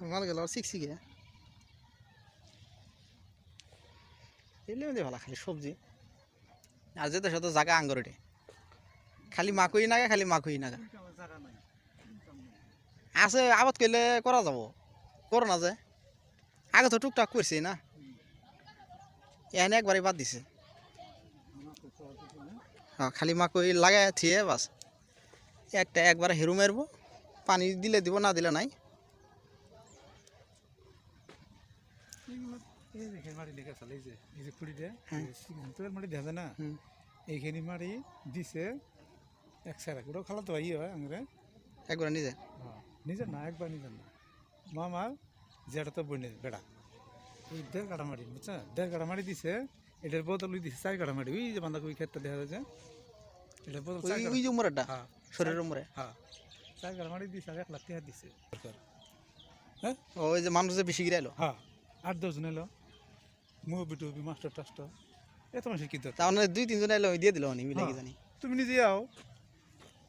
মাল গেল শিখছি গে এলে মধ্যে ভালো, খালি সবজি। আর যেতে সাথে জায়গা আঙ্গর ওঠে খালি মাকুই নাগা, খালি মাকুই নাগা। আছে আবাদ করলে করা যাব। করো না যে। আগে তো টুকটাক করছি না। এখানে একবারই বাদ দিছে। হ্যাঁ খালি মাকুই লাগায় থিয়ে বাস। একটা একবার হেরু মারবো। পানি দিলে দিব, না দিলে নাই। এই যে এখানে মাটি লেগে চালে যে এই যে খুঁড়িটা হ্যাঁ। তোর মাটি দেখা না। এইখানে মাটি দিছে এক সারা ওটাও খালা তো ভাই হয় আঙুরে একবার নিজে হ্যাঁ না একবার নিজের না মামার যেটা তো বইনের বেড়া ওই কাটা মাটি বুঝছ দেড় কাটা মাটি দিছে এটার বদল ওই দিছে চার কাটা মাটি ওই যে বান্ধা ওই ক্ষেত্রে দেখা যাচ্ছে এটার বদল ওই যে উমরেরটা হ্যাঁ শরীরের উমরে হ্যাঁ চার কাটা দিছে আর এক লাখ টাকা দিছে সরকার ওই যে মানুষ যে বেশি গিরাইলো হ্যাঁ আট দশজন এলো। মুভি টুবি মাস্টার টাস্টার এত মানুষের কি দরকার? তার মানে দুই তিনজন এলো দিয়ে দিল নি মিলে হ্যাঁ। জানি। তুমি নিজে আও।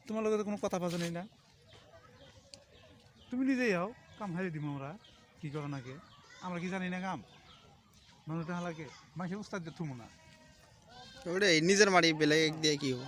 তোমার লগে কোনো কথা বাজে নেই না। তুমি নিজেই আও কাম হারিয়ে দিব আমরা। কি করো নাকি? আমরা কি জানি না কাম? মানুষ টাকা লাগে মাসে উস্তাদ থুমো না। ওটা নিজের মাড়ি বেলে দিয়ে কি হব?